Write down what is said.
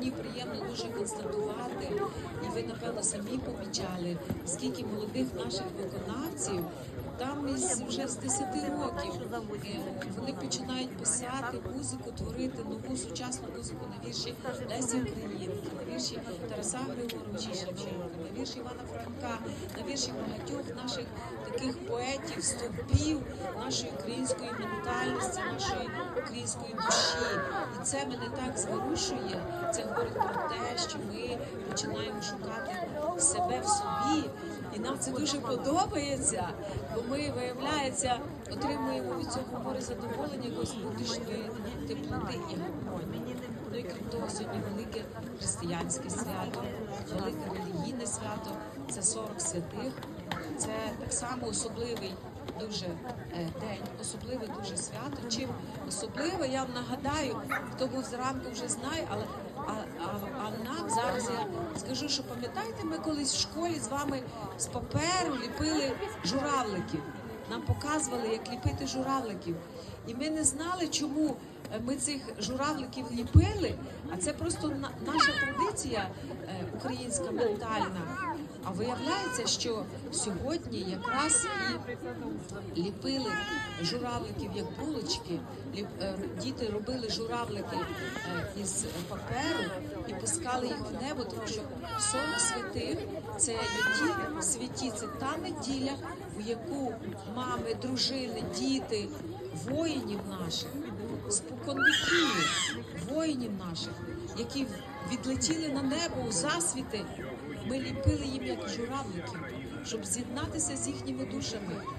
мені приємно дуже констатувати, і ви напевно самі помічали, скільки молодих наших виконавців. Там із вже з 10 років е, вони починають писати музику, творити нову сучасну музику на вірші Лесі Українки, на вірші Тараса Григоровича Шевченка, на вірші Івана Франка, на вірші багатьох наших таких поетів, стовпів нашої української ментальності, нашої української душі. І це мене так зворушує. Це говорить про те, що ми починаємо шукати себе в собі. І нам це дуже подобається, бо ми, виявляється, отримуємо від цього море задоволення якоїсь внутрішньої теплоти і гармонії. Ну і крім того, сьогодні велике християнське свято, велике релігійне свято. Це 40 святих. Це так само особливий дуже е, день, особливе дуже свято. Чим особливе, я вам нагадаю, хто був зранку вже знає, але а, а, зараз я скажу, що пам'ятаєте, ми колись в школі з вами з паперу ліпили журавликів. Нам показували, як ліпити журавликів. І ми не знали, чому е, ми цих журавликів ліпили, а це просто наша традиція е, українська ментальна. А виявляється, що сьогодні якраз і ліпили журавликів як булочки. Е, діти робили журавлики е, із паперу і пускали їх в небо, тому що 40 святих це які святі, це та неділя, в яку мами, дружини, діти, воїнів наших, споконвіків, воїнів наших, які відлетіли на небо у засвіти. Ми ліпили їм як журавлики, щоб з'єднатися з їхніми душами,